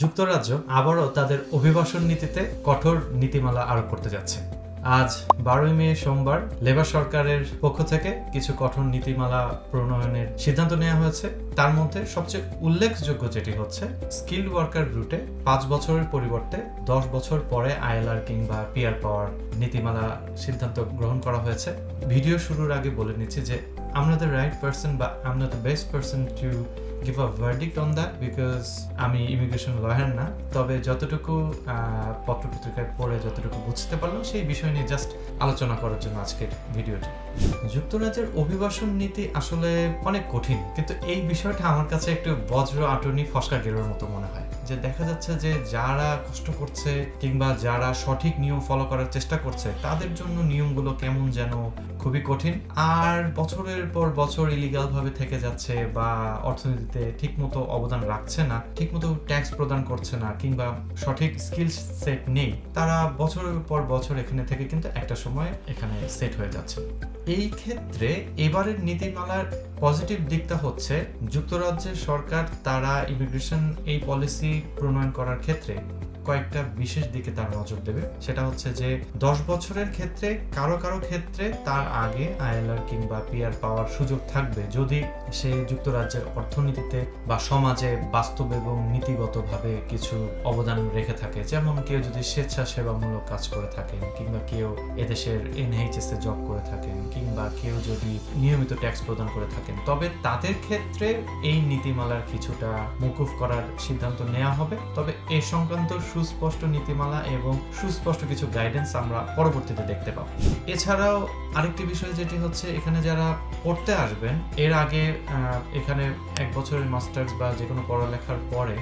যুক্তরাজ্য আবারও তাদের অভিবাসন নীতিতে কঠোর নীতিমালা আরোপ করতে যাচ্ছে। আজ বারোই মে সোমবার লেবার সরকারের পক্ষ থেকে কিছু কঠোর নীতিমালা প্রণয়নের সিদ্ধান্ত নেওয়া হয়েছে। তার মধ্যে সবচেয়ে উল্লেখযোগ্য যেটি হচ্ছে স্কিল ওয়ার্কার রুটে পাঁচ বছরের পরিবর্তে দশ বছর পরে আইএলআর কিংবা পিআর পাওয়ার নীতিমালা সিদ্ধান্ত গ্রহণ করা হয়েছে। ভিডিও শুরুর আগে বলে নিচ্ছি যে আমরা দ্য রাইট পার্সন বা am not the best person to give a verdict on that because আমি ইমিগ্রেশন লয়ার না। তবে যতটুকু পত্র পত্রিকায় পড়ে যতটুকু বুঝতে পারলাম, সেই বিষয় নিয়ে জাস্ট আলোচনা করার জন্য আজকের ভিডিওটি। যুক্তরাজ্যের অভিবাসন নীতি আসলে অনেক কঠিন, কিন্তু এই বিষয়টা আমার কাছে একটু বজ্র আটনি ফসকা গেরোর মতো মনে হয়। যে দেখা যাচ্ছে যে যারা কষ্ট করছে কিংবা যারা সঠিক নিয়ম ফলো করার চেষ্টা করছে, তাদের জন্য নিয়মগুলো কেমন যেন খুবই কঠিন। আর বছরের পর বছর ইলিগাল ভাবে থেকে যাচ্ছে বা অর্থনীতিতে ঠিকমতো অবদান রাখছে না, ঠিকমতো ট্যাক্স প্রদান করছে না, কিংবা সঠিক স্কিল সেট নেই, তারা বছরের পর বছর এখানে থেকে কিন্তু একটা সময় এখানে সেট হয়ে যাচ্ছে। এই ক্ষেত্রে এবারের নীতিমালার পজিটিভ দিকটা হচ্ছে, যুক্তরাজ্যের সরকার, তারা ইমিগ্রেশন এই পলিসি প্রণয়ন করার ক্ষেত্রে কয়েকটা বিশেষ দিকে তার নজর দেবে। সেটা হচ্ছে যে, দশ বছরের ক্ষেত্রে, কারও কারও ক্ষেত্রে তার আগে আইএলআর কিংবা পিআর পাওয়ার সুযোগ থাকবে। যদি সে যুক্তরাজ্যের অর্থনীতিতে বা সমাজে বাস্তব এবং নীতিগতভাবে কিছু অবদান রেখে থাকে, যেমন কেউ যদি স্বেচ্ছাসেবামূলক কাজ করে থাকেন কিংবা কেউ এদেশের এনএইচএস এ জব করে থাকেন কিংবা কেউ যদি নিয়মিত ট্যাক্স প্রদান করে থাকেন, তবে তাদের ক্ষেত্রে এই নীতিমালার কিছুটা মকুফ করার সিদ্ধান্ত নেওয়া হবে। তবে এ সংক্রান্ত সুস্পষ্ট নীতিমালা এবং সুস্পষ্ট কিছু গাইডেন্স আমরা পরবর্তীতে দেখতে পাবো। এছাড়াও আরেকটি বিষয় যেটি হচ্ছে, এখানে যারা পড়তে আসবেন, এর আগে এখানে এক বছরের মাস্টার্স বা যে কোনো পড়ালেখার পরে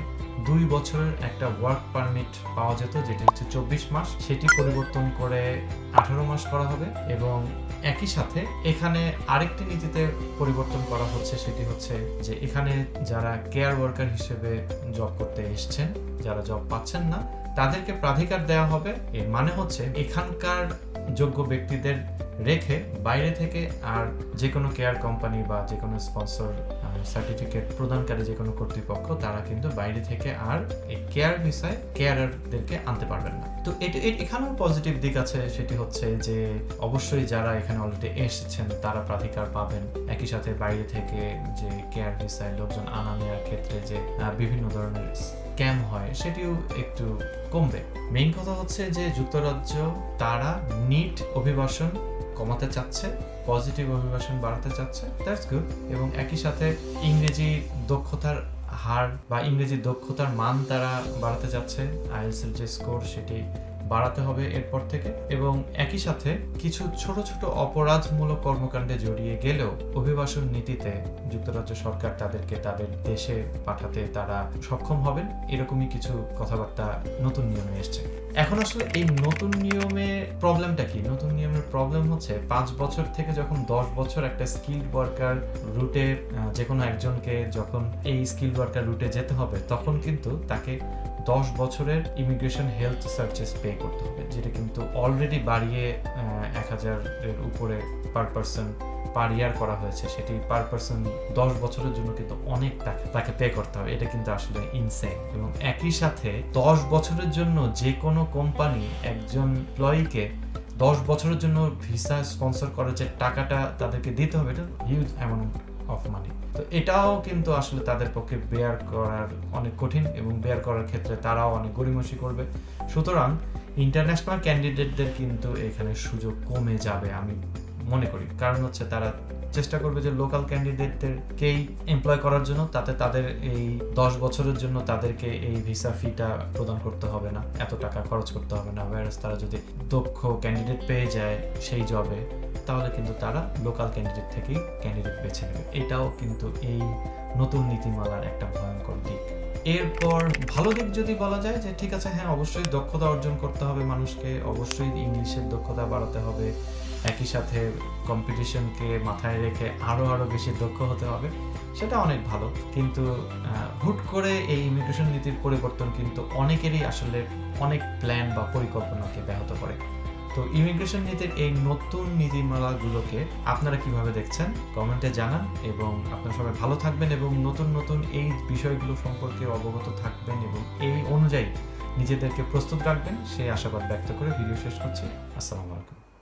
দুই বছরের একটা ওয়ার্ক পারমিট পাওয়া যেত, যেটি হচ্ছে চব্বিশ মাস। সেটি পরিবর্তন করে আঠারো মাস করা হবে এবং একই সাথে এখানে আরেকটি নীতিতে পরিবর্তন করা হচ্ছে, সেটি হচ্ছে যে এখানে যারা কেয়ার ওয়ার্কার হিসেবে জব করতে এসছেন, যারা জব পাচ্ছেন না, তাদেরকে প্রাধিকার দেওয়া হবে। এর মানে হচ্ছে এখানকার যোগ্য ব্যক্তিদের রেখে বাইরে থেকে আর যে কোনো কেয়ার কোম্পানি বা যে কোনো স্পন্সর সার্টিফিকেট প্রদানকারী যে কোনো কর্তৃপক্ষ, তারা কিন্তু বাইরে থেকে আর এই কেয়ার ভিসায় কেয়ারারদেরকে আনতে পারবেন না। তো এটা এখানেও পজিটিভ দিক আছে, সেটি হচ্ছে যে অবশ্যই যারা এখানে অলরেডি এসেছেন, তারা প্রাধিকার পাবেন। একই সাথে বাইরে থেকে যে কেয়ার ভিসায় লোকজন আনা নেওয়ার ক্ষেত্রে যে বিভিন্ন ধরনের স্ক্যাম হয়, সেটিও একটু কমবে। মেইন কথা হচ্ছে যে যুক্তরাজ্য, তারা নিট অভিবাসন কমাতে চাচ্ছে, পজিটিভ অভিবাসন বাড়াতে চাচ্ছে দ্যাটস গুড এবং একই সাথে ইংরেজি দক্ষতার হার বা ইংরেজি দক্ষতার মান তারা বাড়াতে চাচ্ছে আইএলসের যে স্কোর সেটি বাড়াতে হবে এরপর থেকে এবং একই সাথে কিছু ছোট ছোট অপরাধমূলক কর্মকাণ্ডে জড়িয়ে গেলেও অভিবাসন নীতিতে যুক্তরাজ্য সরকার তাদেরকে তাদের দেশে পাঠাতে তারা সক্ষম হবেন। এরকমই কিছু কথাবার্তা নতুন নিয়মে এসছে। এখন আসলে এই নতুন নিয়মে প্রবলেমটা কি? নতুন নিয়মের প্রবলেম হচ্ছে পাঁচ বছর থেকে যখন দশ বছর একটা স্কিল্ড ওয়ার্কার রুটে যে কোনো একজনকে যখন এই স্কিল ওয়ার্কার রুটে যেতে হবে, তখন কিন্তু তাকে দশ বছরের ইমিগ্রেশন হেলথ সার্চেস পে করতে হবে, যেটা কিন্তু অলরেডি বাড়িয়ে এক হাজারের উপরে পার পার্সন পার ইয়ার করা হয়েছে। সেটি পার পার্সন দশ বছরের জন্য কিন্তু অনেক টাকা, তাকে পে করতে হবে। এটা কিন্তু আসলে ইনসেন এবং একই সাথে দশ বছরের জন্য যে কোনো কোম্পানি একজন এমপ্লয়িকে দশ বছরের জন্য ভিসা স্পন্সর করার যে টাকাটা তাদেরকে দিতে হবে, এটা হিউজ অ্যামাউন্ট অফ মানি তো এটাও কিন্তু আসলে তাদের পক্ষে বেয়ার করার অনেক কঠিন এবং বেয়ার করার ক্ষেত্রে তারাও অনেক গরিমসি করবে। সুতরাং ইন্টারন্যাশনাল ক্যান্ডিডেটদের কিন্তু এখানে সুযোগ কমে যাবে আমি মনে করি। কারণ হচ্ছে তারা চেষ্টা করবে যে লোকাল ক্যান্ডিডেটদেরকেই এমপ্লয় করার জন্য, তাতে তাদের এই দশ বছরের জন্য তাদেরকে এই ভিসা ফিটা প্রদান করতে হবে না। এত টাকা খরচ করতে হবে না। ওয়ারাস তারা যদি দক্ষ ক্যান্ডিডেট পেয়ে যায় সেই জবে তাহলে কিন্তু তারা লোকাল ক্যান্ডিডেট থেকেই ক্যান্ডিডেট বেছে নেবে। এটাও কিন্তু এই নতুন নীতিমালার একটা ভয়ঙ্কর দিক। এরপর ভালো দিক যদি বলা যায় যে, ঠিক আছে হ্যাঁ অবশ্যই দক্ষতা অর্জন করতে হবে মানুষকে, অবশ্যই ইংলিশের দক্ষতা বাড়াতে হবে। একই সাথে কম্পিটিশনকে মাথায় রেখে আরও আরও বেশি দক্ষ হতে হবে, সেটা অনেক ভালো। কিন্তু হুট করে এই ইমিগ্রেশন নীতির পরিবর্তন কিন্তু অনেকেরই আসলে অনেক প্ল্যান বা পরিকল্পনাকে ব্যাহত করে। তো ইমিগ্রেশন নীতির এই নতুন নীতিমালাগুলোকে আপনারা কীভাবে দেখছেন কমেন্টে জানান এবং আপনারা সবাই ভালো থাকবেন এবং নতুন নতুন এই বিষয়গুলো সম্পর্কে অবগত থাকবেন এবং এই অনুযায়ী নিজেদেরকে প্রস্তুত রাখবেন, সেই আশাবাদ ব্যক্ত করে ভিডিও শেষ করছি। আসসালামু আলাইকুম।